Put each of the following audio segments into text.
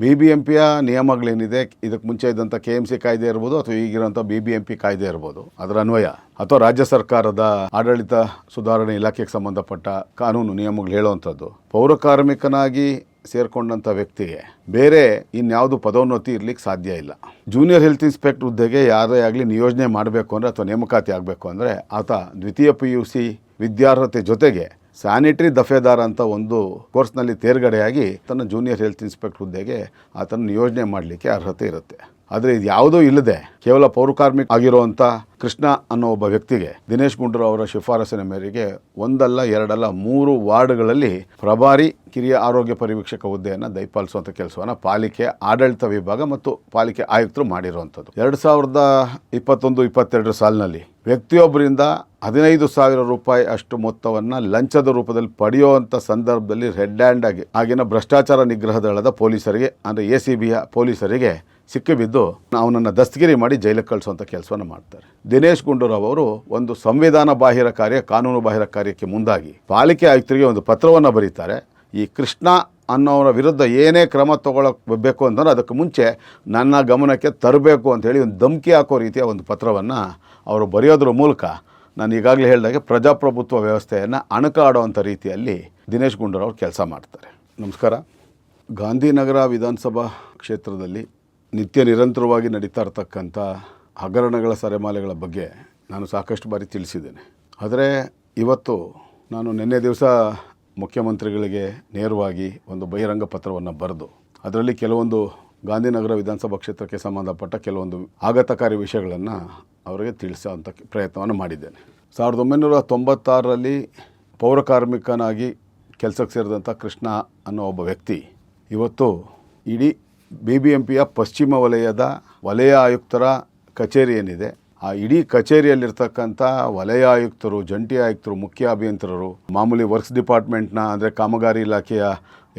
B B M ಪಿಯ ನಿಯಮಗಳೇನಿದೆ ಇದಕ್ಕೆ ಮುಂಚೆ ಇದ್ದಂಥ ಕೆ ಎಂ ಸಿ ಕಾಯ್ದೆ ಇರ್ಬೋದು ಅಥವಾ ಈಗಿರೋಂಥ ಬಿ ಬಿ ಎಂ ಪಿ ಕಾಯ್ದೆ ಇರ್ಬೋದು. ಅದರ ಅನ್ವಯ ಅಥವಾ ರಾಜ್ಯ ಸರ್ಕಾರದ ಆಡಳಿತ ಸುಧಾರಣೆ ಇಲಾಖೆಗೆ ಸಂಬಂಧಪಟ್ಟ ಕಾನೂನು ನಿಯಮಗಳು ಹೇಳುವಂಥದ್ದು. ಪೌರ ಕಾರ್ಮಿಕನಾಗಿ ಸೇರ್ಕೊಂಡಂಥ ವ್ಯಕ್ತಿಗೆ ಬೇರೆ ಇನ್ಯಾವುದು ಪದೋನ್ನತಿ ಇರ್ಲಿಕ್ಕೆ ಸಾಧ್ಯ ಇಲ್ಲ. ಜೂನಿಯರ್ ಹೆಲ್ತ್ ಇನ್ಸ್ಪೆಕ್ಟರ್ ಹುದ್ದೆಗೆ ಯಾರೇ ಆಗಲಿ ನಿಯೋಜನೆ ಮಾಡಬೇಕು ಅಂದರೆ ಅಥವಾ ನೇಮಕಾತಿ ಆಗಬೇಕು ಅಂದರೆ ಆತ ದ್ವಿತೀಯ ಪಿ ಯು ಸಿ ವಿದ್ಯಾರ್ಹತೆ ಜೊತೆಗೆ ಸ್ಯಾನಿಟರಿ ದಫೇದಾರ್ ಅಂತ ಒಂದು ಕೋರ್ಸ್ನಲ್ಲಿ ತೇರ್ಗಡೆಯಾಗಿ ತನ್ನ ಜೂನಿಯರ್ ಹೆಲ್ತ್ ಇನ್ಸ್ಪೆಕ್ಟರ್ ಹುದ್ದೆಗೆ ಆತನ ನಿಯೋಜನೆ ಮಾಡಲಿಕ್ಕೆ ಅರ್ಹತೆ ಇರುತ್ತೆ. ಆದರೆ ಇದು ಯಾವುದೂ ಇಲ್ಲದೆ ಕೇವಲ ಪೌರಕಾರ್ಮಿಕ ಆಗಿರುವಂಥ ಕೃಷ್ಣ ಅನ್ನೋ ಒಬ್ಬ ವ್ಯಕ್ತಿಗೆ ದಿನೇಶ್ ಗುಂಡೂರು ಅವರ ಶಿಫಾರಸಿನ ಮೇರೆಗೆ ಒಂದಲ್ಲ, ಎರಡಲ್ಲ, ಮೂರು ವಾರ್ಡ್ಗಳಲ್ಲಿ ಪ್ರಭಾರಿ, ಕಿರಿಯ ಆರೋಗ್ಯ ಪರಿವೀಕ್ಷಕ ಹುದ್ದೆಯನ್ನು ದಯಪಾಲಿಸುವಂಥ ಕೆಲಸವನ್ನು ಪಾಲಿಕೆ ಆಡಳಿತ ವಿಭಾಗ ಮತ್ತು ಪಾಲಿಕೆ ಆಯುಕ್ತರು ಮಾಡಿರುವಂಥದ್ದು ಎರಡು ಸಾವಿರದ ಇಪ್ಪತ್ತೊಂದು, ಇಪ್ಪತ್ತೆರಡು ಸಾಲಿನಲ್ಲಿ ವ್ಯಕ್ತಿಯೊಬ್ಬರಿಂದ ಹದಿನೈದು ಸಾವಿರ ರೂಪಾಯಿ ಅಷ್ಟು ಮೊತ್ತವನ್ನು ಲಂಚದ ರೂಪದಲ್ಲಿ ಪಡೆಯುವಂಥ ಸಂದರ್ಭದಲ್ಲಿ ರೆಡ್ ಹ್ಯಾಂಡ್ ಆಗಿ ಆಗಿನ ಭ್ರಷ್ಟಾಚಾರ ನಿಗ್ರಹ ದಳದ ಪೊಲೀಸರಿಗೆ, ಅಂದರೆ ಎ ಸಿ ಬಿಯ ಪೊಲೀಸರಿಗೆ ಸಿಕ್ಕಿಬಿದ್ದು ಅವನನ್ನು ದಸ್ತಗಿರಿ ಮಾಡಿ ಜೈಲಿಗೆ ಕಳಿಸುವಂಥ ಕೆಲಸವನ್ನು ಮಾಡ್ತಾರೆ. ದಿನೇಶ್ ಗುಂಡೂರಾವ್ ಅವರು ಒಂದು ಸಂವಿಧಾನ ಬಾಹಿರ ಕಾರ್ಯ, ಕಾನೂನು ಬಾಹಿರ ಕಾರ್ಯಕ್ಕೆ ಮುಂದಾಗಿ ಪಾಲಿಕೆ ಆಯುಕ್ತರಿಗೆ ಒಂದು ಪತ್ರವನ್ನು ಬರೀತಾರೆ. ಈ ಕೃಷ್ಣ ಅನ್ನೋರ ವಿರುದ್ಧ ಏನೇ ಕ್ರಮ ತಗೊಳ್ಳಬೇಕು ಅಂತಂದ್ರೆ ಅದಕ್ಕೆ ಮುಂಚೆ ನನ್ನ ಗಮನಕ್ಕೆ ತರಬೇಕು ಅಂತೇಳಿ ಒಂದು ಧಮಕಿ ಹಾಕೋ ರೀತಿಯ ಒಂದು ಪತ್ರವನ್ನು ಅವರು ಬರೆಯೋದ್ರ ಮೂಲಕ ನಾನು ಈಗಾಗಲೇ ಹೇಳಿದಾಗೆ ಪ್ರಜಾಪ್ರಭುತ್ವ ವ್ಯವಸ್ಥೆಯನ್ನು ಅಣಕಾಡುವಂಥ ರೀತಿಯಲ್ಲಿ ದಿನೇಶ್ ಗುಂಡೂರಾವ್ ಕೆಲಸ ಮಾಡ್ತಾರೆ. ನಮಸ್ಕಾರ. ಗಾಂಧಿನಗರ ವಿಧಾನಸಭಾ ಕ್ಷೇತ್ರದಲ್ಲಿ ನಿತ್ಯ ನಿರಂತರವಾಗಿ ನಡೀತಾ ಇರ್ತಕ್ಕಂಥ ಹಗರಣಗಳ ಸರೆಮಾಲೆಗಳ ಬಗ್ಗೆ ನಾನು ಸಾಕಷ್ಟು ಬಾರಿ ತಿಳಿಸಿದ್ದೇನೆ. ಆದರೆ ಇವತ್ತು ನಾನು ನಿನ್ನೆ ದಿವಸ ಮುಖ್ಯಮಂತ್ರಿಗಳಿಗೆ ನೇರವಾಗಿ ಒಂದು ಬಹಿರಂಗ ಪತ್ರವನ್ನು ಬರೆದು, ಅದರಲ್ಲಿ ಕೆಲವೊಂದು ಗಾಂಧಿನಗರ ವಿಧಾನಸಭಾ ಕ್ಷೇತ್ರಕ್ಕೆ ಸಂಬಂಧಪಟ್ಟ ಕೆಲವೊಂದು ಆಘಾತಕಾರಿ ವಿಷಯಗಳನ್ನು ಅವರಿಗೆ ತಿಳಿಸೋವಂಥ ಪ್ರಯತ್ನವನ್ನು ಮಾಡಿದ್ದೇನೆ. ಸಾವಿರದ ಒಂಬೈನೂರ ತೊಂಬತ್ತಾರರಲ್ಲಿ ಪೌರ ಕಾರ್ಮಿಕನಾಗಿ ಕೆಲಸಕ್ಕೆ ಸೇರಿದಂಥ ಕೃಷ್ಣ ಅನ್ನೋ ಒಬ್ಬ ವ್ಯಕ್ತಿ ಇವತ್ತು ಇಡೀ ಬಿ ಬಿ ಎಂ ಪಿಯ ಪಶ್ಚಿಮ ವಲಯದ ವಲಯ ಆಯುಕ್ತರ ಕಚೇರಿ ಏನಿದೆ, ಆ ಇಡೀ ಕಚೇರಿಯಲ್ಲಿರ್ತಕ್ಕಂಥ ವಲಯ ಆಯುಕ್ತರು, ಜಂಟಿ ಆಯುಕ್ತರು, ಮುಖ್ಯ ಅಭಿಯಂತರರು, ಮಾಮೂಲಿ ವರ್ಕ್ಸ್ ಡಿಪಾರ್ಟ್ಮೆಂಟ್ನ ಅಂದರೆ ಕಾಮಗಾರಿ ಇಲಾಖೆಯ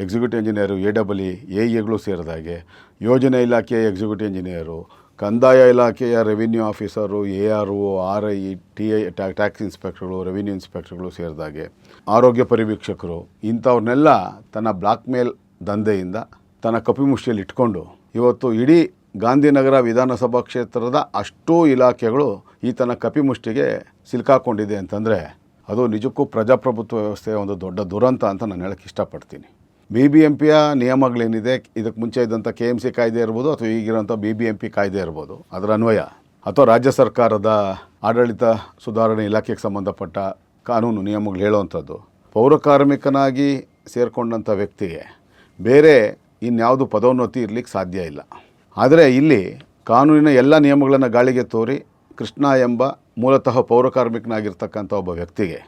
executive engineer, A double E A ಇಗಳು ಸೇರಿದಾಗೆ ಯೋಜನೆ ಇಲಾಖೆಯ ಎಕ್ಸಿಕ್ಯೂಟಿವ್ ಇಂಜಿನಿಯರು, ಕಂದಾಯ ಇಲಾಖೆಯ revenue officer, A R O, R I, T I tax ಇನ್ಸ್ಪೆಕ್ಟರ್ಗಳು, revenue ಇನ್ಸ್ಪೆಕ್ಟರ್ಗಳು ಸೇರಿದಾಗೆ ಆರೋಗ್ಯ ಪರಿವೀಕ್ಷಕರು, ಇಂಥವ್ರನ್ನೆಲ್ಲ ತನ್ನ ಬ್ಲಾಕ್ ಮೇಲ್ ದಂಧೆಯಿಂದ ತನ್ನ ಕಪಿಮುಷ್ಟಿಯಲ್ಲಿ ಇಟ್ಕೊಂಡು ಇವತ್ತು ಇಡೀ ಗಾಂಧಿನಗರ ವಿಧಾನಸಭಾ ಕ್ಷೇತ್ರದ ಅಷ್ಟೂ ಇಲಾಖೆಗಳು ಈತನ ಕಪಿಮುಷ್ಟಿಗೆ ಸಿಲುಕಾಕೊಂಡಿದೆ ಅಂತಂದರೆ ಅದು ನಿಜಕ್ಕೂ ಪ್ರಜಾಪ್ರಭುತ್ವ ವ್ಯವಸ್ಥೆಯ ಒಂದು ದೊಡ್ಡ ದುರಂತ ಅಂತ ನಾನು ಹೇಳಕ್ಕೆ ಇಷ್ಟಪಡ್ತೀನಿ. ಬಿ ಬಿ ಎಂ ಪಿಯ ನಿಯಮಗಳೇನಿದೆ ಇದಕ್ಕೆ ಮುಂಚೆ ಇದ್ದಂಥ ಕೆ ಎಂ ಸಿ ಕಾಯ್ದೆ ಇರ್ಬೋದು ಅಥವಾ ಈಗಿರೋಂಥ ಬಿ ಬಿ ಎಂ ಪಿ ಕಾಯ್ದೆ ಇರ್ಬೋದು, ಅದರ ಅನ್ವಯ. ಅಥವಾ ರಾಜ್ಯ ಸರ್ಕಾರದ ಆಡಳಿತ ಸುಧಾರಣೆ ಇಲಾಖೆಗೆ ಸಂಬಂಧಪಟ್ಟ ಕಾನೂನು ನಿಯಮಗಳು ಹೇಳುವಂಥದ್ದು. ಪೌರ ಕಾರ್ಮಿಕನಾಗಿ ಸೇರಿಕೊಂಡಂಥ ವ್ಯಕ್ತಿಗೆ ಬೇರೆ ಇನ್ಯಾವುದು ಪದೋನ್ನತಿ ಇರಲಿಕ್ಕೆ ಸಾಧ್ಯ ಇಲ್ಲ. ಆದರೆ ಇಲ್ಲಿ ಕಾನೂನಿನ ಎಲ್ಲ ನಿಯಮಗಳನ್ನು ಗಾಳಿಗೆ ತೋರಿ ಕೃಷ್ಣ ಎಂಬ ಮೂಲತಃ ಪೌರಕಾರ್ಮಿಕನಾಗಿರ್ತಕ್ಕಂಥ ಒಬ್ಬ ವ್ಯಕ್ತಿಗೆ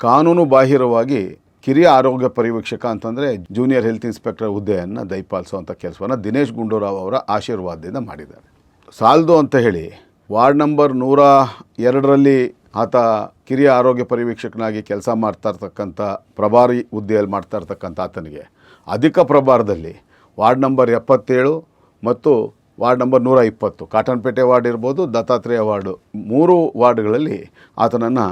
ಕಾನೂನು ಬಾಹಿರವಾಗಿ ಕಿರಿಯ ಆರೋಗ್ಯ ಪರಿವೀಕ್ಷಕ ಅಂತಂದರೆ ಜೂನಿಯರ್ ಹೆಲ್ತ್ ಇನ್ಸ್ಪೆಕ್ಟರ್ ಹುದ್ದೆಯನ್ನು ದಯಪಾಲಿಸುವಂಥ ಕೆಲಸವನ್ನು ದಿನೇಶ್ ಗುಂಡೂರಾವ್ ಅವರ ಆಶೀರ್ವಾದದಿಂದ ಮಾಡಿದ್ದಾರೆ. ಸಾಲದು ಅಂತ ಹೇಳಿ ವಾರ್ಡ್ ನಂಬರ್ ನೂರ ಎರಡರಲ್ಲಿ ಆತ ಕಿರಿಯ ಆರೋಗ್ಯ ಪರಿವೀಕ್ಷಕನಾಗಿ ಕೆಲಸ ಮಾಡ್ತಾ ಇರ್ತಕ್ಕಂಥ ಪ್ರಭಾರಿ ಹುದ್ದೆಯಲ್ಲಿ ಮಾಡ್ತಾ ಇರ್ತಕ್ಕಂಥ ಆತನಿಗೆ ಅಧಿಕ ಪ್ರಭಾರದಲ್ಲಿ ವಾರ್ಡ್ ನಂಬರ್ ಎಪ್ಪತ್ತೇಳು ಮತ್ತು ವಾರ್ಡ್ ನಂಬರ್ ನೂರ ಇಪ್ಪತ್ತು. ಕಾಟನ್ಪೇಟೆ ವಾರ್ಡ್ ಇರ್ಬೋದು, ದತ್ತಾತ್ರೇಯ ವಾರ್ಡು. ಮೂರು ವಾರ್ಡ್ಗಳಲ್ಲಿ ಆತನನ್ನು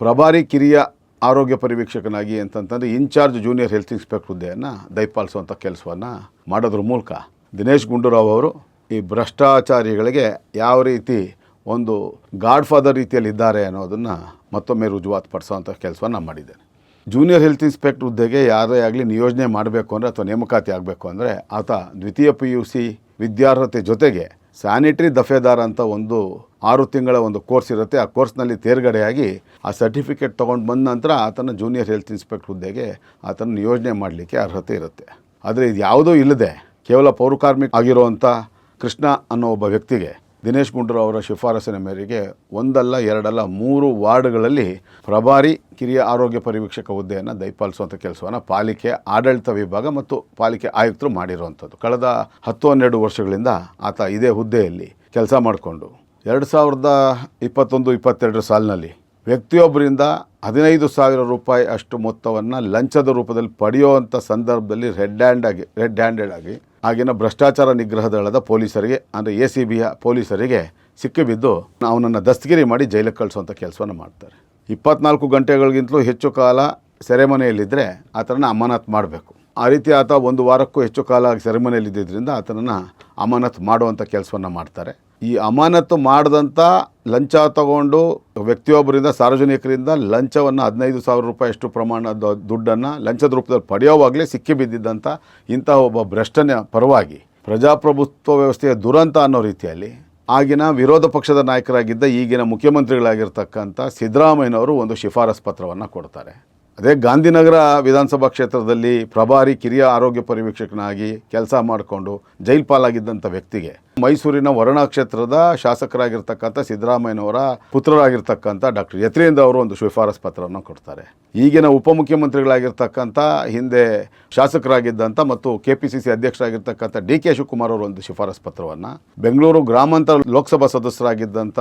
ಪ್ರಭಾರಿ ಕಿರಿಯ ಆರೋಗ್ಯ ಪರಿವೀಕ್ಷಕನಾಗಿ ಅಂತಂತಂದರೆ ಇನ್ಚಾರ್ಜ್ ಜೂನಿಯರ್ ಹೆಲ್ತ್ ಇನ್ಸ್ಪೆಕ್ಟರ್ ಹುದ್ದೆಯನ್ನು ದಯಪಾಲಿಸುವಂಥ ಕೆಲಸವನ್ನು ಮಾಡೋದ್ರ ಮೂಲಕ. ದಿನೇಶ್ ಗುಂಡೂರಾವ್ ಅವರು ಈ ಭ್ರಷ್ಟಾಚಾರಿಗಳಿಗೆ ಯಾವ ರೀತಿ ಒಂದು ಗಾಡ್ ಫಾದರ್ ರೀತಿಯಲ್ಲಿ ಇದ್ದಾರೆ ಅನ್ನೋದನ್ನು ಮತ್ತೊಮ್ಮೆ ರುಜುವಾತು ಪಡಿಸೋವಂಥ ಕೆಲಸವನ್ನು ಮಾಡಿದ್ದೇನೆ. ಜೂನಿಯರ್ ಹೆಲ್ತ್ ಇನ್ಸ್ಪೆಕ್ಟರ್ ಹುದ್ದೆಗೆ ಯಾರೇ ಆಗಲಿ ನಿಯೋಜನೆ ಮಾಡಬೇಕು ಅಂದರೆ ಅಥವಾ ನೇಮಕಾತಿ ಆಗಬೇಕು ಅಂದರೆ ಆತ ದ್ವಿತೀಯ ಪಿ ಯು ಸಿ ವಿದ್ಯಾರ್ಹತೆ ಜೊತೆಗೆ ಸ್ಯಾನಿಟರಿ ದಫೇದಾರ್ ಅಂತ ಒಂದು ಆರು ತಿಂಗಳ ಒಂದು ಕೋರ್ಸ್ ಇರುತ್ತೆ. ಆ ಕೋರ್ಸ್ನಲ್ಲಿ ತೇರ್ಗಡೆಯಾಗಿ ಆ ಸರ್ಟಿಫಿಕೇಟ್ ತೊಗೊಂಡು ಬಂದ ನಂತರ ಆತನ ಜೂನಿಯರ್ ಹೆಲ್ತ್ ಇನ್ಸ್ಪೆಕ್ಟರ್ ಹುದ್ದೆಗೆ ಆತನ ನಿಯೋಜನೆ ಮಾಡಲಿಕ್ಕೆ ಅರ್ಹತೆ ಇರುತ್ತೆ. ಆದರೆ ಇದು ಯಾವುದೂ ಇಲ್ಲದೆ ಕೇವಲ ಪೌರಕಾರ್ಮಿಕ ಆಗಿರುವಂಥ ಕೃಷ್ಣ ಅನ್ನೋ ಒಬ್ಬ ವ್ಯಕ್ತಿಗೆ ದಿನೇಶ್ ಗುಂಡೂರು ಅವರ ಶಿಫಾರಸಿನ ಮೇರೆಗೆ ಒಂದಲ್ಲ, ಎರಡಲ್ಲ, ಮೂರು ವಾರ್ಡ್ಗಳಲ್ಲಿ ಪ್ರಭಾರಿ, ಕಿರಿಯ ಆರೋಗ್ಯ ಪರಿವೀಕ್ಷಕ ಹುದ್ದೆಯನ್ನು ದಯಪಾಲಿಸುವಂಥ ಕೆಲಸವನ್ನು ಪಾಲಿಕೆ ಆಡಳಿತ ವಿಭಾಗ ಮತ್ತು ಪಾಲಿಕೆ ಆಯುಕ್ತರು ಮಾಡಿರುವಂಥದ್ದು ಕಳೆದ ಹತ್ತು, ಹನ್ನೆರಡು ವರ್ಷಗಳಿಂದ ಆತ ಇದೇ ಹುದ್ದೆಯಲ್ಲಿ ಕೆಲಸ ಮಾಡಿಕೊಂಡು ಎರಡು ಸಾವಿರದ ಇಪ್ಪತ್ತೊಂದು ಇಪ್ಪತ್ತೆರಡು ಸಾಲಿನಲ್ಲಿ ವ್ಯಕ್ತಿಯೊಬ್ಬರಿಂದ ಹದಿನೈದು ಸಾವಿರ ರೂಪಾಯಿ ಅಷ್ಟು ಮೊತ್ತವನ್ನು ಲಂಚದ ರೂಪದಲ್ಲಿ ಪಡೆಯುವಂಥ ಸಂದರ್ಭದಲ್ಲಿ ರೆಡ್ ಹ್ಯಾಂಡ್ ಆಗಿ, ರೆಡ್ ಹ್ಯಾಂಡೆಡ್ ಆಗಿ ಆಗಿನ ಭ್ರಷ್ಟಾಚಾರ ನಿಗ್ರಹ ದಳದ ಪೊಲೀಸರಿಗೆ, ಅಂದರೆ ಎ ಸಿ ಬಿಯ ಪೊಲೀಸರಿಗೆ ಸಿಕ್ಕಿಬಿದ್ದು ಅವನನ್ನು ದಸ್ತಗಿರಿ ಮಾಡಿ ಜೈಲಿಗೆ ಕಳಿಸುವಂಥ ಕೆಲಸವನ್ನು ಮಾಡ್ತಾರೆ. ಇಪ್ಪತ್ನಾಲ್ಕು ಗಂಟೆಗಳಿಗಿಂತಲೂ ಹೆಚ್ಚು ಕಾಲ ಸೆರೆಮನೆಯಲ್ಲಿದ್ದರೆ ಆತನ ಅಮಾನತ್ ಮಾಡಬೇಕು. ಆ ರೀತಿ ಆತ ಒಂದು ವಾರಕ್ಕೂ ಹೆಚ್ಚು ಕಾಲ ಸೆರೆಮನೆಯಲ್ಲಿ ಇದ್ದಿದ್ದರಿಂದ ಆತನನ್ನು ಅಮಾನತ್ ಮಾಡುವಂಥ ಕೆಲಸವನ್ನು ಮಾಡ್ತಾರೆ. ಈ ಅಮಾನತ್ತು ಮಾಡಿದಂಥ ಲಂಚ ತಗೊಂಡು ವ್ಯಕ್ತಿಯೊಬ್ಬರಿಂದ, ಸಾರ್ವಜನಿಕರಿಂದ ಲಂಚವನ್ನು ಹದಿನೈದು ಸಾವಿರ ರೂಪಾಯಿಯಷ್ಟು ಪ್ರಮಾಣದ ದುಡ್ಡನ್ನು ಲಂಚದ ರೂಪದಲ್ಲಿ ಪಡೆಯೋವಾಗಲೇ ಸಿಕ್ಕಿ ಬಿದ್ದಿದ್ದಂಥ ಇಂತಹ ಒಬ್ಬ ಭ್ರಷ್ಟನ ಪರವಾಗಿ ಪ್ರಜಾಪ್ರಭುತ್ವ ವ್ಯವಸ್ಥೆಯ ದುರಂತ ಅನ್ನೋ ರೀತಿಯಲ್ಲಿ ಆಗಿನ ವಿರೋಧ ಪಕ್ಷದ ನಾಯಕರಾಗಿದ್ದ ಈಗಿನ ಮುಖ್ಯಮಂತ್ರಿಗಳಾಗಿರ್ತಕ್ಕಂಥ ಸಿದ್ದರಾಮಯ್ಯನವರು ಒಂದು ಶಿಫಾರಸ್ ಪತ್ರವನ್ನು ಕೊಡ್ತಾರೆ. ಅದೇ ಗಾಂಧಿನಗರ ವಿಧಾನಸಭಾ ಕ್ಷೇತ್ರದಲ್ಲಿ ಪ್ರಭಾರಿ ಕಿರಿಯ ಆರೋಗ್ಯ ಪರಿವೀಕ್ಷಕನಾಗಿ ಕೆಲಸ ಮಾಡಿಕೊಂಡು ಜೈಲ್ ಪಾಲಾಗಿದ್ದಂಥ ವ್ಯಕ್ತಿಗೆ ಮೈಸೂರಿನ ವರುಣಾ ಕ್ಷೇತ್ರದ ಶಾಸಕರಾಗಿರ್ತಕ್ಕಂಥ ಸಿದ್ದರಾಮಯ್ಯನವರ ಪುತ್ರರಾಗಿರ್ತಕ್ಕಂಥ ಡಾಕ್ಟರ್ ಯತ್ರೇಂದ್ರ ಅವರು ಒಂದು ಶಿಫಾರಸ್ ಪತ್ರವನ್ನು ಕೊಡ್ತಾರೆ. ಈಗಿನ ಉಪಮುಖ್ಯಮಂತ್ರಿಗಳಾಗಿರ್ತಕ್ಕಂಥ, ಹಿಂದೆ ಶಾಸಕರಾಗಿದ್ದಂಥ ಮತ್ತು ಕೆ ಪಿ ಸಿ ಸಿ ಅಧ್ಯಕ್ಷರಾಗಿರ್ತಕ್ಕಂಥ ಡಿ ಕೆ ಶಿವಕುಮಾರ್ ಅವರು ಒಂದು ಶಿಫಾರಸ್ ಪತ್ರವನ್ನು, ಬೆಂಗಳೂರು ಗ್ರಾಮಾಂತರ ಲೋಕಸಭಾ ಸದಸ್ಯರಾಗಿದ್ದಂಥ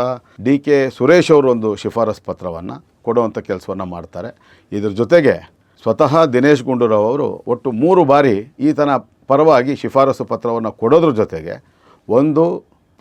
ಡಿ ಕೆ ಸುರೇಶ್ ಅವರು ಒಂದು ಶಿಫಾರಸ್ ಪತ್ರವನ್ನು ಕೊಡುವಂಥ ಕೆಲಸವನ್ನು ಮಾಡ್ತಾರೆ. ಇದ್ರ ಜೊತೆಗೆ ಸ್ವತಃ ದಿನೇಶ್ ಗುಂಡೂರಾವ್ ಅವರು ಒಟ್ಟು ಮೂರು ಬಾರಿ ಈತನ ಪರವಾಗಿ ಶಿಫಾರಸು ಪತ್ರವನ್ನು ಕೊಡೋದ್ರ ಜೊತೆಗೆ ಒಂದು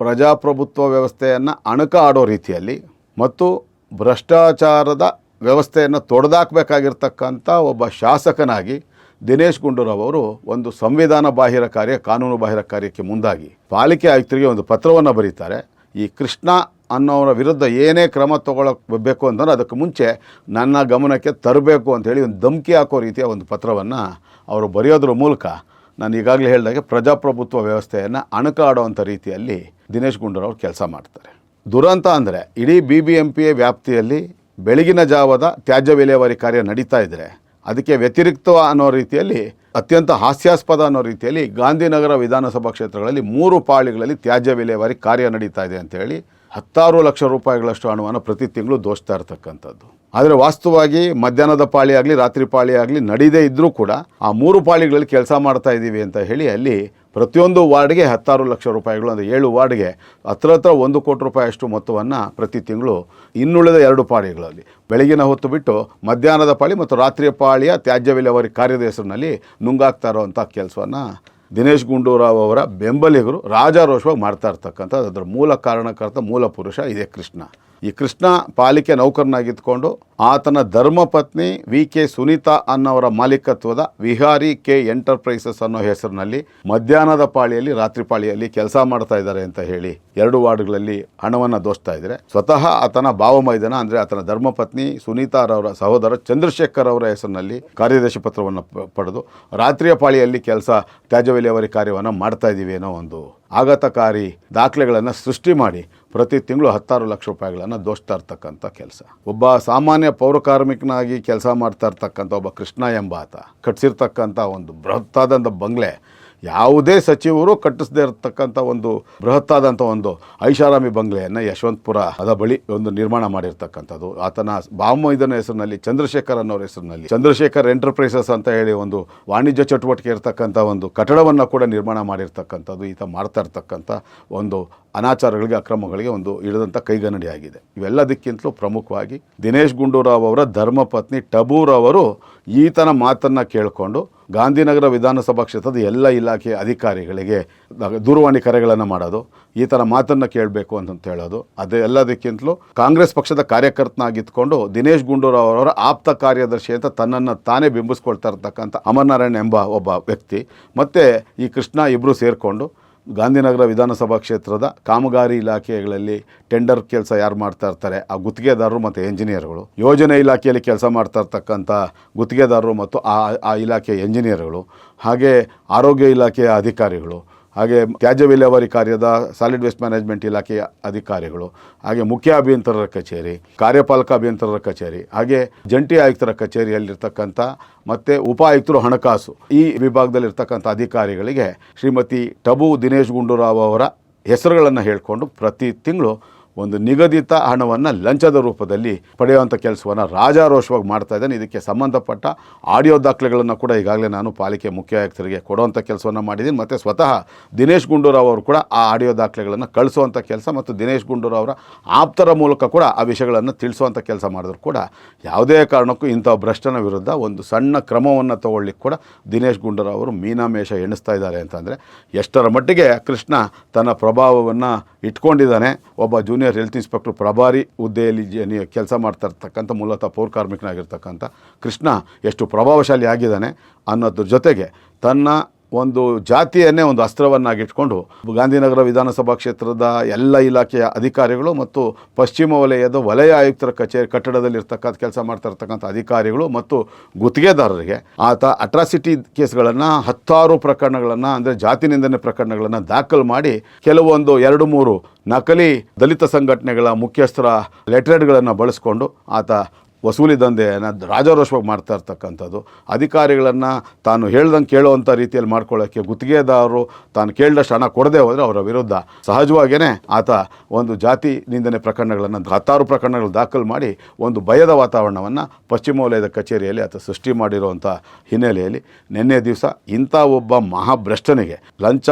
ಪ್ರಜಾಪ್ರಭುತ್ವ ವ್ಯವಸ್ಥೆಯನ್ನು ಅಣಕ ಆಡೋ ರೀತಿಯಲ್ಲಿ ಮತ್ತು ಭ್ರಷ್ಟಾಚಾರದ ವ್ಯವಸ್ಥೆಯನ್ನು ತೊಡೆದಾಕಬೇಕಾಗಿರ್ತಕ್ಕಂಥ ಒಬ್ಬ ಶಾಸಕನಾಗಿ ದಿನೇಶ್ ಗುಂಡೂರಾವ್ ಅವರು ಒಂದು ಸಂವಿಧಾನ ಬಾಹಿರ ಕಾರ್ಯ, ಕಾನೂನು ಬಾಹಿರ ಕಾರ್ಯಕ್ಕೆ ಮುಂದಾಗಿ ಪಾಲಿಕೆ ಆಯುಕ್ತರಿಗೆ ಒಂದು ಪತ್ರವನ್ನು ಬರೀತಾರೆ. ಈ ಕೃಷ್ಣ ಅನ್ನೋರ ವಿರುದ್ಧ ಏನೇ ಕ್ರಮ ತಗೊಳ್ಳಬೇಕು ಅಂತಂದ್ರೆ ಅದಕ್ಕೆ ಮುಂಚೆ ನನ್ನ ಗಮನಕ್ಕೆ ತರಬೇಕು ಅಂತೇಳಿ ಒಂದು ಧಮಕಿ ಹಾಕೋ ರೀತಿಯ ಒಂದು ಪತ್ರವನ್ನು ಅವರು ಬರೆಯೋದ್ರ ಮೂಲಕ ನಾನು ಈಗಾಗಲೇ ಹೇಳಿದಾಗೆ ಪ್ರಜಾಪ್ರಭುತ್ವ ವ್ಯವಸ್ಥೆಯನ್ನು ಅಣಕಾಡುವಂಥ ರೀತಿಯಲ್ಲಿ ದಿನೇಶ್ ಗುಂಡೂರಾವ್ ಕೆಲಸ ಮಾಡ್ತಾರೆ. ದುರಂತ ಅಂದರೆ ಇಡೀ ಬಿ ಬಿ ಎಂ ಪಿ ವ್ಯಾಪ್ತಿಯಲ್ಲಿ ಬೆಳಗಿನ ಜಾವದ ತ್ಯಾಜ್ಯ ವಿಲೇವಾರಿ ಕಾರ್ಯ ನಡೀತಾ ಇದ್ದರೆ ಅದಕ್ಕೆ ವ್ಯತಿರಿಕ್ತ ಅನ್ನೋ ರೀತಿಯಲ್ಲಿ ಅತ್ಯಂತ ಹಾಸ್ಯಾಸ್ಪದ ಅನ್ನೋ ರೀತಿಯಲ್ಲಿ ಗಾಂಧಿನಗರ ವಿಧಾನಸಭಾ ಕ್ಷೇತ್ರಗಳಲ್ಲಿ ಮೂರು ಪಾಳಿಗಳಲ್ಲಿ ತ್ಯಾಜ್ಯ ವಿಲೇವಾರಿ ಕಾರ್ಯ ನಡೀತಾ ಇದೆ ಅಂತೇಳಿ ಹತ್ತಾರು ಲಕ್ಷ ರೂಪಾಯಿಗಳಷ್ಟು ಹಣವನ್ನು ಪ್ರತಿ ತಿಂಗಳು ದೋಚ್ತಾ ಇರ್ತಕ್ಕಂಥದ್ದು. ಆದರೆ ವಾಸ್ತವವಾಗಿ ಮಧ್ಯಾಹ್ನದ ಪಾಳಿ ಆಗಲಿ, ರಾತ್ರಿ ಪಾಳಿ ಆಗಲಿ ನಡೀದೇ ಇದ್ದರೂ ಕೂಡ ಆ ಮೂರು ಪಾಳಿಗಳಲ್ಲಿ ಕೆಲಸ ಮಾಡ್ತಾ ಇದ್ದೀವಿ ಅಂತ ಹೇಳಿ ಅಲ್ಲಿ ಪ್ರತಿಯೊಂದು ವಾರ್ಡ್ಗೆ ಹತ್ತಾರು ಲಕ್ಷ ರೂಪಾಯಿಗಳು, ಅಂದರೆ ಏಳು ವಾರ್ಡ್ಗೆ ಹತ್ರ ಹತ್ರ ಒಂದು ಕೋಟಿ ರೂಪಾಯಿಯಷ್ಟು ಮೊತ್ತವನ್ನು ಪ್ರತಿ ತಿಂಗಳು ಇನ್ನುಳಿದ ಎರಡು ಪಾಳಿಗಳಲ್ಲಿ. ಬೆಳಗಿನ ಹೊತ್ತು ಬಿಟ್ಟು ಮಧ್ಯಾಹ್ನದ ಪಾಳಿ ಮತ್ತು ರಾತ್ರಿಯ ಪಾಳಿಯ ತ್ಯಾಜ್ಯ ವಿಲೇವಾರಿ ಕಾರ್ಯದ ಹೆಸರಿನಲ್ಲಿ ನುಂಗಾಗ್ತಾ ಇರೋವಂಥ ಕೆಲಸವನ್ನು ದಿನೇಶ್ ಗುಂಡೂರಾವ್ ಅವರ ಬೆಂಬಲಿಗರು ರಾಜಾರೋಷವಾಗಿ ಮಾಡ್ತಾ ಇರ್ತಕ್ಕಂಥದ್ದು. ಅದರ ಮೂಲ ಕಾರಣಕರ್ತ ಮೂಲ ಪುರುಷ ಇದೇ ಕೃಷ್ಣ. ಈ ಕೃಷ್ಣ ಪಾಲಿಕೆ ನೌಕರನಾಗಿದ್ದುಕೊಂಡು ಆತನ ಧರ್ಮಪತ್ನಿ ವಿ ಕೆ ಸುನೀತಾ ಅನ್ನೋರ ಮಾಲೀಕತ್ವದ ವಿಹಾರಿ ಕೆ ಎಂಟರ್ಪ್ರೈಸಸ್ ಅನ್ನೋ ಹೆಸರಿನಲ್ಲಿ ಮಧ್ಯಾಹ್ನದ ಪಾಳಿಯಲ್ಲಿ, ರಾತ್ರಿ ಪಾಳಿಯಲ್ಲಿ ಕೆಲಸ ಮಾಡ್ತಾ ಇದ್ದಾರೆ ಅಂತ ಹೇಳಿ ಎರಡು ವಾರ್ಡ್ಗಳಲ್ಲಿ ಹಣವನ್ನು ದೋಸ್ತಾ ಇದ್ದಾರೆ. ಸ್ವತಃ ಆತನ ಭಾವಮೈದನ ಅಂದರೆ ಆತನ ಧರ್ಮಪತ್ನಿ ಸುನೀತಾರವರ ಸಹೋದರ ಚಂದ್ರಶೇಖರ್ ಅವರ ಹೆಸರಿನಲ್ಲಿ ಕಾರ್ಯದರ್ಶಿ ಪತ್ರವನ್ನು ಪಡೆದು ರಾತ್ರಿಯ ಪಾಳಿಯಲ್ಲಿ ಕೆಲಸ ತ್ಯಾಜ್ಯ ವಿಲೇವಾರಿ ಕಾರ್ಯವನ್ನು ಮಾಡ್ತಾ ಇದ್ದೀವಿ ಅನ್ನೋ ಒಂದು ಆಘಾತಕಾರಿ ದಾಖಲೆಗಳನ್ನು ಸೃಷ್ಟಿ ಮಾಡಿ ಪ್ರತಿ ತಿಂಗಳು ಹತ್ತಾರು ಲಕ್ಷ ರೂಪಾಯಿಗಳನ್ನು ದೋಸ್ತಾ ಇರ್ತಕ್ಕಂಥ ಕೆಲಸ. ಒಬ್ಬ ಸಾಮಾನ್ಯ ಪೌರಕಾರ್ಮಿಕನಾಗಿ ಕೆಲಸ ಮಾಡ್ತಾ ಇರ್ತಕ್ಕಂಥ ಒಬ್ಬ ಕೃಷ್ಣ ಎಂಬಾತ, ಕಟ್ಸಿರ್ತಕ್ಕಂಥ ಒಂದು ಬೃಹತ್ತಾದಂಥ ಬಂಗ್ಲೆ ಯಾವುದೇ ಸಚಿವರು ಕಟ್ಟಿಸದೇ ಇರತಕ್ಕಂಥ ಒಂದು ಬೃಹತ್ತಾದಂಥ ಒಂದು ಐಷಾರಾಮಿ ಬಂಗ್ಲೆಯನ್ನು ಯಶವಂತಪುರ ಅದ ಬಳಿ ಒಂದು ನಿರ್ಮಾಣ ಮಾಡಿರ್ತಕ್ಕಂಥದ್ದು. ಆತನ ಬಾಮೈದನ ಹೆಸರಿನಲ್ಲಿ ಚಂದ್ರಶೇಖರ್ ಅನ್ನೋರ ಹೆಸರಿನಲ್ಲಿ ಚಂದ್ರಶೇಖರ್ ಎಂಟರ್ಪ್ರೈಸಸ್ ಅಂತ ಹೇಳಿ ಒಂದು ವಾಣಿಜ್ಯ ಚಟುವಟಿಕೆ ಇರತಕ್ಕಂಥ ಒಂದು ಕಟ್ಟಡವನ್ನು ಕೂಡ ನಿರ್ಮಾಣ ಮಾಡಿರ್ತಕ್ಕಂಥದ್ದು. ಈತ ಮಾಡ್ತಾ ಇರ್ತಕ್ಕಂಥ ಒಂದು ಅನಾಚಾರಗಳಿಗೆ, ಅಕ್ರಮಗಳಿಗೆ ಒಂದು ಹಿಡಿದಂಥ ಕೈಗನ್ನಡಿಯಾಗಿದೆ ಇವೆಲ್ಲದಕ್ಕಿಂತಲೂ ಪ್ರಮುಖವಾಗಿ ದಿನೇಶ್ ಗುಂಡೂರಾವ್ ಅವರ ಧರ್ಮಪತ್ನಿ ಟಬೂರ್ ಅವರು ಈತನ ಮಾತನ್ನು ಕೇಳಿಕೊಂಡು ಗಾಂಧಿನಗರ ವಿಧಾನಸಭಾ ಕ್ಷೇತ್ರದ ಎಲ್ಲ ಇಲಾಖೆಯ ಅಧಿಕಾರಿಗಳಿಗೆ ದೂರವಾಣಿ ಕರೆಗಳನ್ನು ಮಾಡೋದು, ಈ ಥರ ಮಾತನ್ನು ಕೇಳಬೇಕು ಅಂತ ಹೇಳೋದು. ಅದೇ ಎಲ್ಲದಕ್ಕಿಂತಲೂ ಕಾಂಗ್ರೆಸ್ ಪಕ್ಷದ ಕಾರ್ಯಕರ್ತನಾಗಿದ್ದುಕೊಂಡು ದಿನೇಶ್ ಗುಂಡೂರಾವ್ ಅವರ ಆಪ್ತ ಕಾರ್ಯದರ್ಶಿ ಅಂತ ತನ್ನನ್ನು ತಾನೇ ಬಿಂಬಿಸ್ಕೊಳ್ತಾ ಇರ್ತಕ್ಕಂಥ ಅಮರನಾರಾಯಣ್ ಎಂಬ ಒಬ್ಬ ವ್ಯಕ್ತಿ, ಮತ್ತು ಈ ಕೃಷ್ಣ ಇಬ್ಬರು ಸೇರಿಕೊಂಡು ಗಾಂಧಿನಗರ ವಿಧಾನಸಭಾ ಕ್ಷೇತ್ರದ ಕಾಮಗಾರಿ ಇಲಾಖೆಗಳಲ್ಲಿ ಟೆಂಡರ್ ಕೆಲಸ ಯಾರು ಮಾಡ್ತಾ ಇರ್ತಾರೆ? ಆ ಗುತ್ತಿಗೆದಾರರು ಮತ್ತು ಎಂಜಿನಿಯರ್ಗಳು. ಯೋಜನೆ ಇಲಾಖೆಯಲ್ಲಿ ಕೆಲಸ ಮಾಡ್ತಾ ಇರ್ತಕ್ಕಂಥ ಗುತ್ತಿಗೆದಾರರು ಮತ್ತು ಆ ಆ ಇಲಾಖೆಯ ಎಂಜಿನಿಯರ್ಗಳು. ಹಾಗೆ ಆರೋಗ್ಯ ಇಲಾಖೆಯ ಅಧಿಕಾರಿಗಳು. ಹಾಗೆ ತ್ಯಾಜ್ಯ ವಿಲೇವಾರಿ ಕಾರ್ಯದ ಸಾಲಿಡ್ ವೇಸ್ಟ್ ಮ್ಯಾನೇಜ್ಮೆಂಟ್ ಇಲಾಖೆಯ ಅಧಿಕಾರಿಗಳು, ಹಾಗೆ ಮುಖ್ಯ ಅಭಿಯಂತರರ ಕಚೇರಿ, ಕಾರ್ಯಪಾಲಕ ಅಭಿಯಂತರರ ಕಚೇರಿ, ಹಾಗೆ ಜಂಟಿ ಆಯುಕ್ತರ ಕಚೇರಿಯಲ್ಲಿರ್ತಕ್ಕಂಥ ಮತ್ತು ಉಪ ಆಯುಕ್ತರು ಹಣಕಾಸು ಈ ವಿಭಾಗದಲ್ಲಿರ್ತಕ್ಕಂಥ ಅಧಿಕಾರಿಗಳಿಗೆ ಶ್ರೀಮತಿ ಟಬು ದಿನೇಶ್ ಗುಂಡೂರಾವ್ ಅವರ ಹೆಸರುಗಳನ್ನು ಹೇಳಿಕೊಂಡು ಪ್ರತಿ ತಿಂಗಳು ಒಂದು ನಿಗದಿತ ಹಣವನ್ನು ಲಂಚದ ರೂಪದಲ್ಲಿ ಪಡೆಯುವಂಥ ಕೆಲಸವನ್ನು ರಾಜಾರೋಷವಾಗಿ ಮಾಡ್ತಾ ಇದ್ದಾನೆ. ಇದಕ್ಕೆ ಸಂಬಂಧಪಟ್ಟ ಆಡಿಯೋ ದಾಖಲೆಗಳನ್ನು ಕೂಡ ಈಗಾಗಲೇ ನಾನು ಪಾಲಿಕೆ ಮುಖ್ಯ ಆಯುಕ್ತರಿಗೆ ಕೊಡುವಂಥ ಕೆಲಸವನ್ನು ಮಾಡಿದ್ದೀನಿ. ಮತ್ತು ಸ್ವತಃ ದಿನೇಶ್ ಗುಂಡೂರಾವ್ ಅವರು ಕೂಡ ಆ ಆಡಿಯೋ ದಾಖಲೆಗಳನ್ನು ಕಳಿಸುವಂಥ ಕೆಲಸ ಮತ್ತು ದಿನೇಶ್ ಗುಂಡೂರಾವ್ ಅವರ ಆಪ್ತರ ಮೂಲಕ ಕೂಡ ಆ ವಿಷಯಗಳನ್ನು ತಿಳಿಸುವಂಥ ಕೆಲಸ ಮಾಡಿದ್ರು ಕೂಡ ಯಾವುದೇ ಕಾರಣಕ್ಕೂ ಇಂಥ ಭ್ರಷ್ಟನ ವಿರುದ್ಧ ಒಂದು ಸಣ್ಣ ಕ್ರಮವನ್ನು ತಗೊಳ್ಳಿಕ್ಕೆ ಕೂಡ ದಿನೇಶ್ ಗುಂಡೂರಾವ್ ಅವರು ಮೀನಾಮೇಷ ಎಣಿಸ್ತಾ ಇದ್ದಾರೆ ಅಂತಂದರೆ ಎಷ್ಟರ ಮಟ್ಟಿಗೆ ಕೃಷ್ಣ ತನ್ನ ಪ್ರಭಾವವನ್ನು ಇಟ್ಕೊಂಡಿದ್ದಾನೆ. ಒಬ್ಬ ಜೂನಿಯರ್ ಜೂನಿಯರ್ ಹೆಲ್ತ್ ಇನ್ಸ್ಪೆಕ್ಟರ್ ಪ್ರಭಾರಿ ಹುದ್ದೆಯಲ್ಲಿ ಕೆಲಸ ಮಾಡ್ತಾ ಇರ್ತಕ್ಕಂಥ ಮೂಲತಃ ಪೌರ ಕಾರ್ಮಿಕನಾಗಿರ್ತಕ್ಕಂಥ ಕೃಷ್ಣ ಎಷ್ಟು ಪ್ರಭಾವಶಾಲಿ ಆಗಿದ್ದಾನೆ ಅನ್ನೋದ್ರ ಜೊತೆಗೆ ತನ್ನ ಒಂದು ಜಾತಿಯನ್ನೇ ಒಂದು ಅಸ್ತ್ರವನ್ನಾಗಿಟ್ಕೊಂಡು ಗಾಂಧಿನಗರ ವಿಧಾನಸಭಾ ಕ್ಷೇತ್ರದ ಎಲ್ಲ ಇಲಾಖೆಯ ಅಧಿಕಾರಿಗಳು ಮತ್ತು ಪಶ್ಚಿಮ ವಲಯದ ವಲಯ ಆಯುಕ್ತರ ಕಚೇರಿ ಕಟ್ಟಡದಲ್ಲಿ ಇರ್ತಕ್ಕಂಥ ಕೆಲಸ ಮಾಡ್ತಾ ಇರ್ತಕ್ಕಂಥ ಅಧಿಕಾರಿಗಳು ಮತ್ತು ಗುತ್ತಿಗೆದಾರರಿಗೆ ಆತ ಅಟ್ರಾಸಿಟಿ ಕೇಸ್ಗಳನ್ನು, ಹತ್ತಾರು ಪ್ರಕರಣಗಳನ್ನು, ಅಂದರೆ ಜಾತಿ ನಿಂದನೆ ಪ್ರಕರಣಗಳನ್ನು ದಾಖಲು ಮಾಡಿ ಕೆಲವೊಂದು ಎರಡು ಮೂರು ನಕಲಿ ದಲಿತ ಸಂಘಟನೆಗಳ ಮುಖ್ಯಸ್ಥರ ಲೆಟ್ರೇಡ್ಗಳನ್ನು ಬಳಸ್ಕೊಂಡು ಆತ ವಸೂಲಿ ದಂಧೆಯನ್ನು ರಾಜಾರೋಷವಾಗಿ ಮಾಡ್ತಾ ಇರ್ತಕ್ಕಂಥದ್ದು, ಅಧಿಕಾರಿಗಳನ್ನು ತಾನು ಹೇಳ್ದಂಗೆ ಕೇಳುವಂಥ ರೀತಿಯಲ್ಲಿ ಮಾಡ್ಕೊಳ್ಳೋಕ್ಕೆ ಗುತ್ತಿಗೆದಾರರು ತಾನು ಕೇಳಿದಷ್ಟು ಹಣ ಕೊಡದೆ ಹೋದರೆ ಅವರ ವಿರುದ್ಧ. ಸಹಜವಾಗಿಯೇ ಆತ ಒಂದು ಜಾತಿ ನಿಂದನೆ ಪ್ರಕರಣಗಳನ್ನು ಹತ್ತಾರು ಪ್ರಕರಣಗಳು ದಾಖಲು ಮಾಡಿ ಒಂದು ಭಯದ ವಾತಾವರಣವನ್ನು ಪಶ್ಚಿಮ ವಲಯದ ಕಚೇರಿಯಲ್ಲಿ ಆತ ಸೃಷ್ಟಿ ಮಾಡಿರುವಂಥ ಹಿನ್ನೆಲೆಯಲ್ಲಿ ನಿನ್ನೆ ದಿವಸ ಇಂಥ ಒಬ್ಬ ಮಹಾಭ್ರಷ್ಟನಿಗೆ ಲಂಚ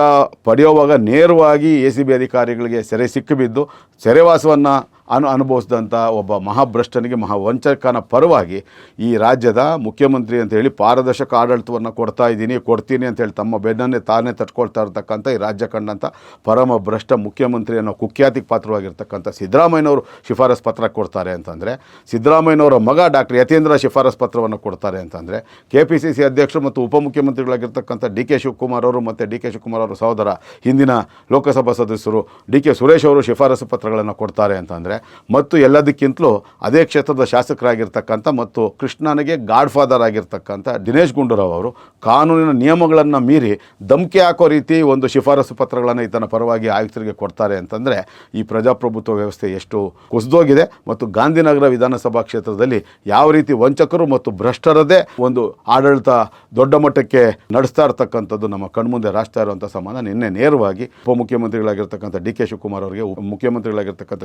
ಪಡೆಯುವಾಗ ನೇರವಾಗಿ ಎ ಸಿ ಬಿ ಅಧಿಕಾರಿಗಳಿಗೆ ಸೆರೆ ಸಿಕ್ಕಿಬಿದ್ದು, ಸೆರೆವಾಸವನ್ನು ಅನು ಅನುಭವಿಸಿದಂಥ ಒಬ್ಬ ಮಹಾಭ್ರಷ್ಟನಿಗೆ ಮಹಾವಂಚಕನ ಪರವಾಗಿ ಈ ರಾಜ್ಯದ ಮುಖ್ಯಮಂತ್ರಿ ಅಂತ ಹೇಳಿ ಪಾರದರ್ಶಕ ಆಡಳಿತವನ್ನು ಕೊಡ್ತಾ ಇದ್ದೀನಿ, ಕೊಡ್ತೀನಿ ಅಂತೇಳಿ ತಮ್ಮ ಬೆನ್ನನ್ನೇ ತಾನೇ ತಟ್ಕೊಳ್ತಾ ಇರ್ತಕ್ಕಂಥ ಈ ರಾಜ್ಯ ಕಂಡಂಥ ಪರಮ ಭ್ರಷ್ಟ ಮುಖ್ಯಮಂತ್ರಿ ಅನ್ನೋ ಕುಖ್ಯಾತಿಗೆ ಪಾತ್ರವಾಗಿರ್ತಕ್ಕಂಥ ಸಿದ್ದರಾಮಯ್ಯನವರು ಶಿಫಾರಸ್ ಪತ್ರ ಕೊಡ್ತಾರೆ ಅಂತಂದರೆ, ಸಿದ್ದರಾಮಯ್ಯನವರ ಮಗ ಡಾಕ್ಟರ್ ಯತೀಂದ್ರ ಶಿಫಾರಸ್ ಪತ್ರವನ್ನು ಕೊಡ್ತಾರೆ ಅಂತಂದರೆ ಕೆ ಪಿ ಸಿ ಸಿ ಅಧ್ಯಕ್ಷರು ಮತ್ತು ಉಪಮುಖ್ಯಮಂತ್ರಿಗಳಾಗಿರ್ತಕ್ಕಂಥ ಡಿ ಕೆ ಶಿವಕುಮಾರ್ ಅವರು ಮತ್ತು ಡಿ ಕೆ ಶಿವಕುಮಾರ್ ಅವರ ಸಹೋದರ ಹಿಂದಿನ ಲೋಕಸಭಾ ಸದಸ್ಯರು ಡಿ ಕೆ ಸುರೇಶ್ ಅವರು ಶಿಫಾರಸು ಪತ್ರಗಳನ್ನು ಕೊಡ್ತಾರೆ ಅಂತಂದರೆ ಮತ್ತು ಎಲ್ಲದಕ್ಕಿಂತಲೂ ಅದೇ ಕ್ಷೇತ್ರದ ಶಾಸಕರಾಗಿರ್ತಕ್ಕಂಥ ಮತ್ತು ಕೃಷ್ಣನಿಗೆ ಗಾಡ್ ಫಾದರ್ ಆಗಿರ್ತಕ್ಕಂಥ ದಿನೇಶ್ ಗುಂಡೂರಾವ್ ಅವರು ಕಾನೂನಿನ ನಿಯಮಗಳನ್ನು ಮೀರಿ ಧಮಕಿ ಹಾಕೋ ರೀತಿ ಒಂದು ಶಿಫಾರಸು ಪತ್ರಗಳನ್ನು ಈತನ ಪರವಾಗಿ ಆಯುಕ್ತರಿಗೆ ಕೊಡ್ತಾರೆ ಅಂತಂದರೆ ಈ ಪ್ರಜಾಪ್ರಭುತ್ವ ವ್ಯವಸ್ಥೆ ಎಷ್ಟು ಕುಸಿದೋಗಿದೆ ಮತ್ತು ಗಾಂಧಿನಗರ ವಿಧಾನಸಭಾ ಕ್ಷೇತ್ರದಲ್ಲಿ ಯಾವ ರೀತಿ ವಂಚಕರು ಮತ್ತು ಭ್ರಷ್ಟರದೇ ಒಂದು ಆಡಳಿತ ದೊಡ್ಡ ಮಟ್ಟಕ್ಕೆ ನಡೆಸ್ತಾ ಇರ್ತಕ್ಕಂಥದ್ದು ನಮ್ಮ ಕಣ್ಮುಂದೆ ರಾಷ್ಟ್ರ ಇರುವಂಥ ಸಂಬಂಧ ನಿನ್ನೆ ನೇರವಾಗಿ ಉಪಮುಖ್ಯಮಂತ್ರಿಗಳಾಗಿರ್ತಕ್ಕಂಥ ಡಿ ಕೆ ಶಿವಕುಮಾರ್ ಅವರಿಗೆ ಮುಖ್ಯಮಂತ್ರಿಗಳಾಗಿರ್ತಕ್ಕಂಥ ಮುಖ್ಯಮಂತ್ರಿಗಳಾಗಿರ್ತಕ್ಕಂಥ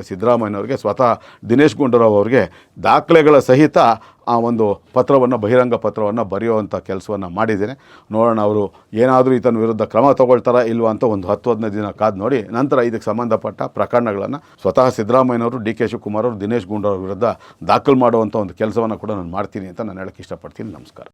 ಸಿದ್ದರಾಮಯ್ಯನವರಿಗೆ ಸ್ವತಃ ದಿನೇಶ್ ಗುಂಡೂರಾವ್ ಅವರಿಗೆ ದಾಖಲೆಗಳ ಸಹಿತ ಆ ಒಂದು ಪತ್ರವನ್ನು, ಬಹಿರಂಗ ಪತ್ರವನ್ನು ಬರೆಯುವಂಥ ಕೆಲಸವನ್ನು ಮಾಡಿದ್ದೇನೆ. ನೋಡೋಣ ಅವರು ಏನಾದರೂ ಈತನ ವಿರುದ್ಧ ಕ್ರಮ ತಗೊಳ್ತಾರಾ ಇಲ್ವಾ ಅಂತ ಒಂದು ಹತ್ತು ಹದಿನೈದು ದಿನ ಕಾದು ನೋಡಿ, ನಂತರ ಇದಕ್ಕೆ ಸಂಬಂಧಪಟ್ಟ ಪ್ರಕರಣಗಳನ್ನು ಸ್ವತಃ ಸಿದ್ದರಾಮಯ್ಯನವರು, ಡಿ ಕೆ ಶಿವಕುಮಾರ್ ಅವರು, ದಿನೇಶ್ ಗುಂಡೂರಾವ್ ವಿರುದ್ಧ ದಾಖಲು ಮಾಡುವಂಥ ಒಂದು ಕೆಲಸವನ್ನು ಕೂಡ ನಾನು ಮಾಡ್ತೀನಿ ಅಂತ ನಾನು ಹೇಳಕ್ಕೆ ಇಷ್ಟಪಡ್ತೀನಿ. ನಮಸ್ಕಾರ.